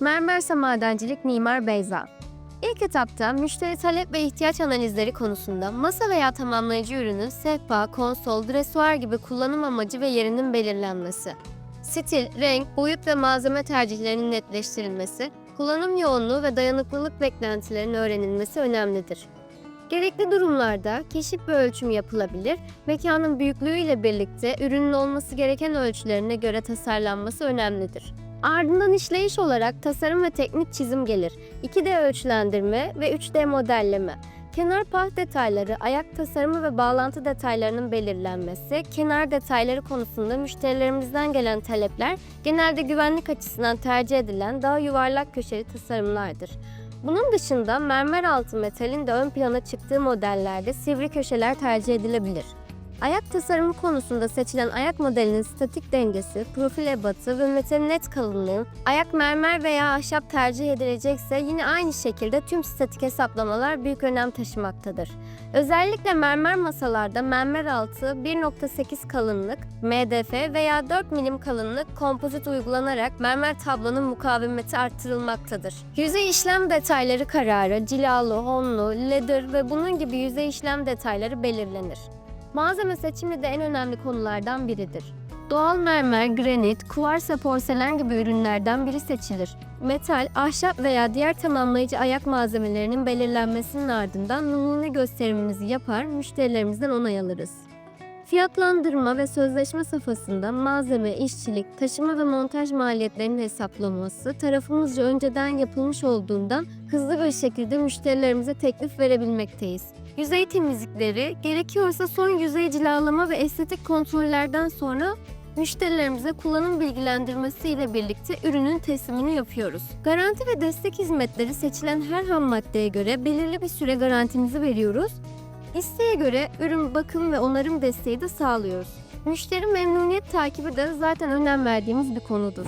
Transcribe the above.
Mermerse Madencilik Mimar Beyza İlk etapta müşteri talep ve ihtiyaç analizleri konusunda masa veya tamamlayıcı ürünün sehpa, konsol, dresuar gibi kullanım amacı ve yerinin belirlenmesi. Stil, renk, boyut ve malzeme tercihlerinin netleştirilmesi, kullanım yoğunluğu ve dayanıklılık beklentilerinin öğrenilmesi önemlidir. Gerekli durumlarda keşif ve ölçüm yapılabilir, mekanın büyüklüğüyle birlikte ürünün olması gereken ölçülerine göre tasarlanması önemlidir. Ardından işleyiş olarak tasarım ve teknik çizim gelir. 2D ölçülendirme ve 3D modelleme. Kenar pah detayları, ayak tasarımı ve bağlantı detaylarının belirlenmesi, kenar detayları konusunda müşterilerimizden gelen talepler genelde güvenlik açısından tercih edilen daha yuvarlak köşeli tasarımlardır. Bunun dışında mermer altı metalin de ön plana çıktığı modellerde sivri köşeler tercih edilebilir. Ayak tasarımı konusunda seçilen ayak modelinin statik dengesi, profil ebatı ve metalin net kalınlığı, ayak mermer veya ahşap tercih edilecekse yine aynı şekilde tüm statik hesaplamalar büyük önem taşımaktadır. Özellikle mermer masalarda mermer altı 1.8 kalınlık, MDF veya 4 milim kalınlık kompozit uygulanarak mermer tablonun mukavemeti arttırılmaktadır. Yüzey işlem detayları kararı, cilalı, honlu, leather ve bunun gibi yüzey işlem detayları belirlenir. Malzeme seçimi de en önemli konulardan biridir. Doğal mermer, granit, kuvars ve porselen gibi ürünlerden biri seçilir. Metal, ahşap veya diğer tamamlayıcı ayak malzemelerinin belirlenmesinin ardından numune gösterimimizi yapar, müşterilerimizden onay alırız. Fiyatlandırma ve sözleşme safhasında malzeme, işçilik, taşıma ve montaj maliyetlerinin hesaplanması tarafımızca önceden yapılmış olduğundan hızlı bir şekilde müşterilerimize teklif verebilmekteyiz. Yüzey temizlikleri, gerekiyorsa son yüzey cilalama ve estetik kontrollerden sonra müşterilerimize kullanım bilgilendirmesi ile birlikte ürünün teslimini yapıyoruz. Garanti ve destek hizmetleri seçilen her ham maddeye göre belirli bir süre garantimizi veriyoruz. İsteğe göre ürün bakım ve onarım desteği de sağlıyoruz. Müşteri memnuniyet takibi de zaten önem verdiğimiz bir konudur.